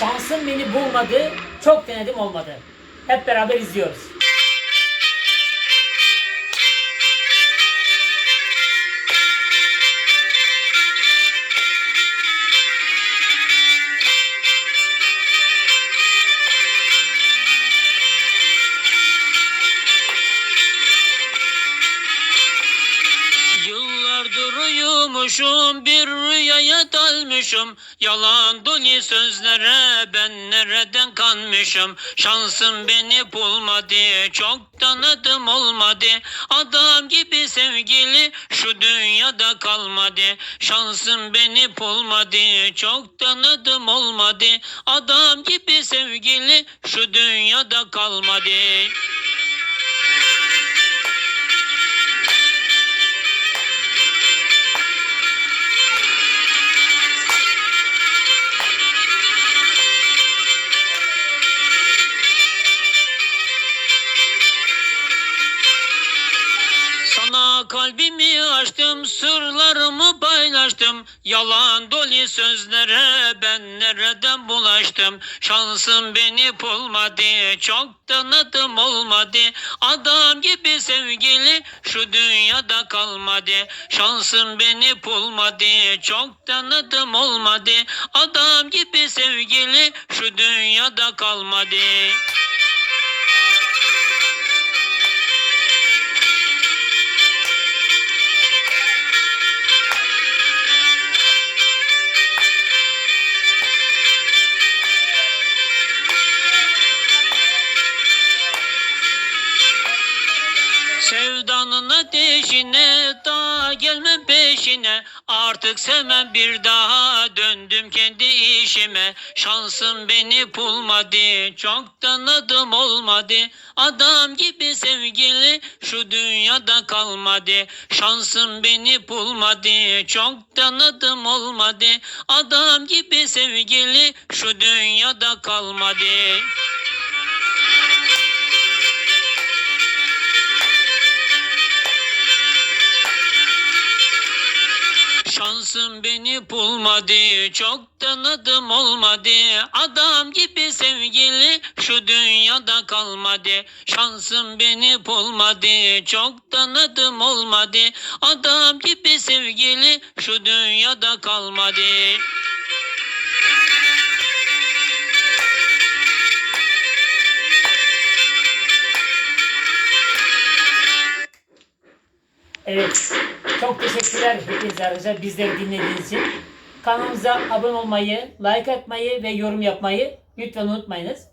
Şansım beni bulmadı, çok denedim olmadı. Hep beraber izliyoruz. Yıllardır uyumuşum bir rüyaya dalmışım Yalan dolu sözlere ben nereden kanmışım? Şansım beni bulmadı çok tanıdım olmadı. Adam gibi sevgili şu dünyada kalmadı. Şansım beni bulmadı çok tanıdım olmadı. Adam gibi sevgili şu dünyada kalmadı Sana kalbimi açtım, sırlarımı paylaştım. Yalan dolu sözlere ben nereden bulaştım? Şansım beni bulmadı, çok tanıdım olmadı. Adam gibi sevgili şu dünyada kalmadı. Şansım beni bulmadı, çok tanıdım olmadı. Adam gibi sevgili şu dünyada kalmadı. Sevdanın ateşine daha gelmem peşine. Artık sevmem bir daha döndüm kendi işime. Şansım beni bulmadı çok tanıdım olmadı. Adam gibi sevgili şu dünyada kalmadı. Şansım beni bulmadı çok tanıdım olmadı. Adam gibi sevgili şu dünyada kalmadı Şansım beni bulmadı, çok tanıdım olmadı. Adam gibi sevgili şu dünyada kalmadı. Şansım beni bulmadı, çok tanıdım olmadı. Adam gibi sevgili şu dünyada kalmadı. Evet. Çok teşekkürler hepinize arkadaşlar bizleri dinlediğiniz için. Kanalımıza abone olmayı, like atmayı ve yorum yapmayı lütfen unutmayınız.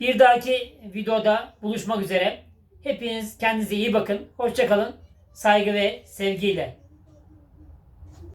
Bir dahaki videoda buluşmak üzere. Hepiniz kendinize iyi bakın. Hoşçakalın. Saygı ve sevgiyle.